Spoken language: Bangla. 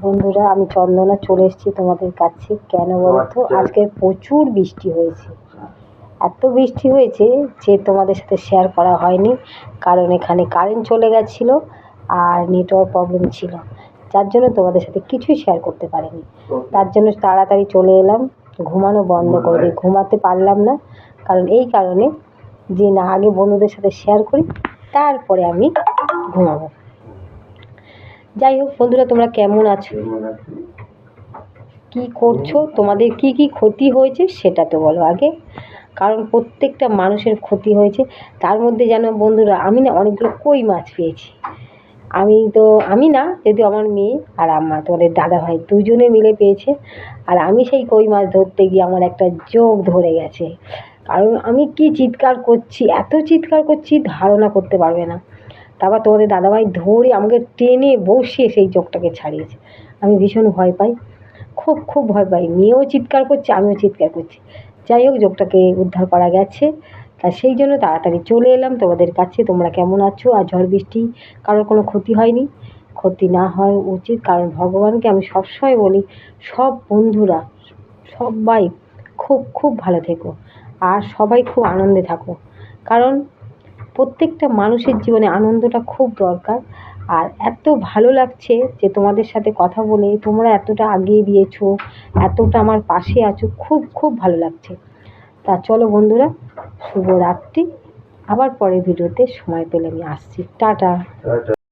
বন্ধুরা আমি চন্দনা চলে এসেছি তোমাদের কাছে। কেন বলতো? আজকে প্রচুর বৃষ্টি হয়েছে। এত বৃষ্টি হয়েছে যে তোমাদের সাথে শেয়ার করা হয়নি কারণ এখানে কারেন্ট চলে গেছিল আর নেটওয়ার্ক প্রবলেম ছিল। যার জন্য তোমাদের সাথে কিছুই শেয়ার করতে পারিনি। তার জন্য তাড়াতাড়ি চলে এলাম। ঘুমানো বন্ধ করে দিই ঘুমাতে পারলাম না কারণ এই কারণে যে না আগে বন্ধুদের সাথে শেয়ার করি তারপরে আমি ঘুমাবো। যাই হোক বন্ধুরা তোমরা কেমন আছো? কি করছ? তোমাদের কি কি ক্ষতি হয়েছে সেটা তো বলো আগে। কারণ প্রত্যেকটা মানুষের ক্ষতি হয়েছে। তার মধ্যে যেন বন্ধুরা আমি না অনেকগুলো কই মাছ পেয়েছি। আমি তো আমি না যদিও আমার মেয়ে আর আমার তোমাদের দাদা ভাই দুজনে মিলে পেয়েছে। আর আমি সেই কই মাছ ধরতে গিয়ে আমার একটা চোখ ধরে গেছে। কারণ আমি কি চিৎকার করছি এত চিৎকার করছি ধারণা করতে পারবে না। তারপর তোমাদের দাদাভাই ধরে আমাকে টেনে বসিয়ে সেই চোখটাকে ছাড়িয়েছে। আমি ভীষণ ভয় পাই। খুব খুব ভয় পাই। মেয়েও চিৎকার করছে, আমিও চিৎকার করছি। যাই হোক যোগটাকে উদ্ধার করা গেছে। তা সেই জন্য তাড়াতাড়ি চলে এলাম তোমাদের কাছে। তোমরা কেমন আছো? আর ঝড় বৃষ্টি কারোর কোনো ক্ষতি হয়নি? ক্ষতি না হয় উচিত। কারণ ভগবানকে আমি সবসময় বলি, সব বন্ধুরা, সবাই খুব খুব ভালো থেকো। আর সবাই খুব আনন্দে থাকো। কারণ প্রত্যেকটা মানুষের জীবনে আনন্দটা খুব দরকার। আর এত ভালো লাগছে যে তোমাদের সাথে কথা বলে তোমরা এতটা আগিয়ে দিয়েছ, এতটা আমার পাশে আছো, খুব খুব ভালো লাগছে। তা চলো বন্ধুরা, শুভরাত্রি। আবার পরের ভিডিওতে সময় পেলে আমি আসছি। টাটা।